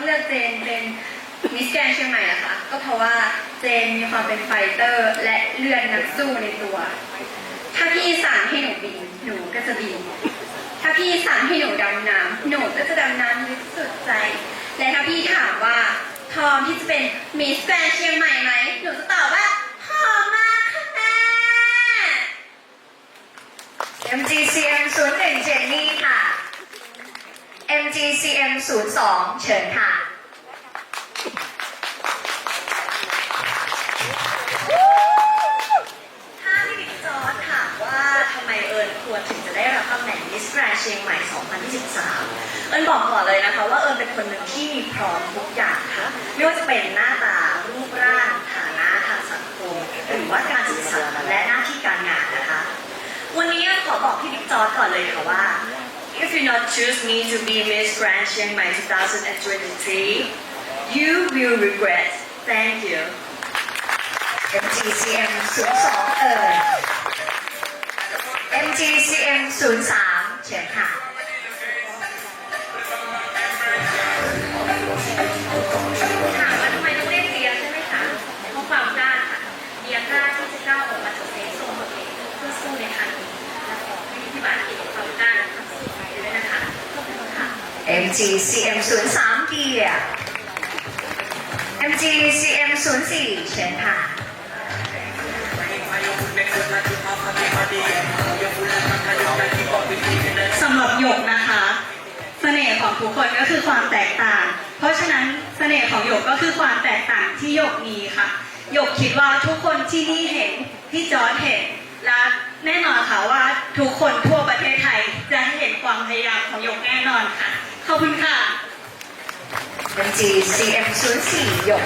องเลือกเจนเป็นมิสแกรนเชียงใหม่นะคะ ก็เพราะว่าเจนมีความเป็นไฟเตอร์ และเลือดนักสู้ในตัว ถ้าพี่สั่งให้หนูบิน หนูก็จะบิน ถ้าพี่สั่งให้หนูดำน้ำหนูก็จะดำน้ำลึกสุดใจ และถ้าพี่ถามว่าพร้อมที่จะเป็นมิสแกรนเชียงใหม่ไหมหนูจะตอบว่าพร้อมมากค่ะแม่ MGCM 01เจนนี่ค่ะ MGCM 02เชิญค่ะ ถ้าพี่บิ๊กจอร์ดถามว่าทำไมเอิญควรถึงจะได้รับตำแหน่งมิสแกรนเชียงใหม่ 2023 เอิญบอกก่อนเลยนะคะว่าเอิญเป็นคนหนึ่งที่มีพร้อมทุกอย่างค่ะ ไม่ว่าจะเป็นหน้าตา รูปร่าง ฐานะทางสังคม หรือว่าการศึกษาและหน้าที่การงานนะคะ วันนี้ขอบอกพี่บิ๊กจอร์ดก่อนเลยค่ะว่า if you not choose me to be Miss Grand Chiang Mai 2023 you will regret thank you MGCM 02เอ่ย MGCM 03เชิญค่ะ MGCM 03เดีย MGCM 04เชิญค่ะ สำหรับหยกนะคะเสน่ห์ของทุกคนก็คือความแตกต่าง เพราะฉะนั้นเสน่ห์ของหยกก็คือความแตกต่างที่หยกมีค่ะหยกคิดว่าทุกคนที่นี่เห็นที่จอร์ดเห็นและแน่นอนค่ะว่าทุกคนทั่วประเทศไทยจะเห็นความพยายามของหยกแน่นอนค่ะ ขอบคุณค่ะ MGCM 04 หยก